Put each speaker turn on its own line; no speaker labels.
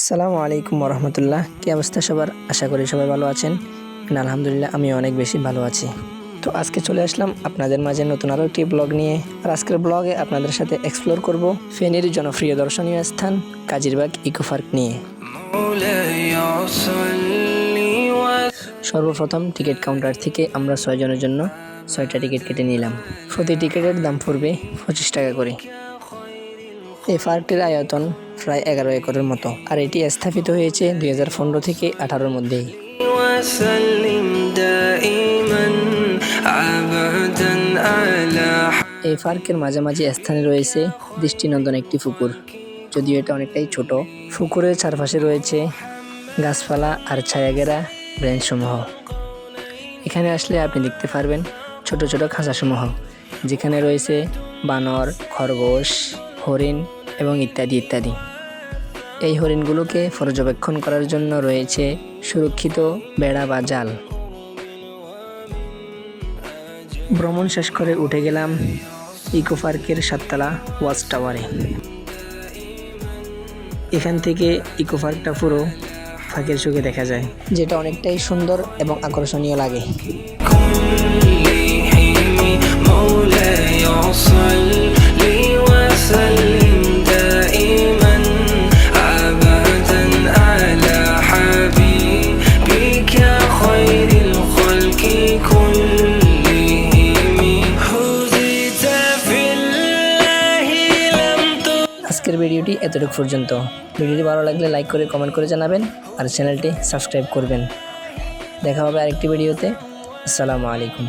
আসসালামু আলাইকুম রহমতুল্লাহ কি অবস্থা সবার? আশা করি সবাই ভালো আছেন। আলহামদুলিল্লাহ আমি অনেক বেশি ভালো আছি। তো আজকে চলে আসলাম আপনাদের মাঝে নতুন আরও একটি ব্লগ নিয়ে। আর আজকের ব্লগে আপনাদের সাথে এক্সপ্লোর করব ফেনীর জনপ্রিয় দর্শনীয় স্থান, কাজিরবাগ ইকো পার্ক নিয়ে। সর্বপ্রথম টিকিট কাউন্টার থেকে আমরা ছয়জনের জন্য ছয়টা টিকিট কেটে নিলাম। প্রতি টিকিটের দাম পড়বে পঁচিশ টাকা করে। এই পার্কটির আয়তন প্রায় এগারো একরের মতো, আর এটি স্থাপিত হয়েছে দুই হাজার পনেরো থেকে আঠারোর মধ্যেই। এই পার্কের মাঝামাঝি স্থানে রয়েছে দৃষ্টিনন্দন একটি পুকুর। যদিও এটা অনেকটাই ছোট, পুকুরের চারপাশে রয়েছে গাছপালা আর ছায়াগেরা সমূহ এখানে আসলে আপনি দেখতে পারবেন ছোট ছোট খাঁচাসমূহ, যেখানে রয়েছে বানর, খরগোশ, হরিণ এবং ইত্যাদি ইত্যাদি। এই হরিণগুলোকে পর্যবেক্ষণ করার জন্য রয়েছে সুরক্ষিত বেড়া বা জাল। ভ্রমণ শেষ করে উঠে গেলাম ইকো পার্কের সাততলা ওয়াচ টাওয়ারে। এখান থেকে ইকো পার্কটা পুরো ফাঁকের চোখে দেখা যায়, যেটা অনেকটাই সুন্দর এবং আকর্ষণীয় লাগে। আজকের ভিডিওটি এতটুকু পর্যন্ত। ভিডিওটি ভালো লাগলে লাইক করে কমেন্ট করে জানাবেন আর চ্যানেলটি সাবস্ক্রাইব করবেন। দেখা হবে আরেকটি ভিডিওতে। আসসালামু আলাইকুম।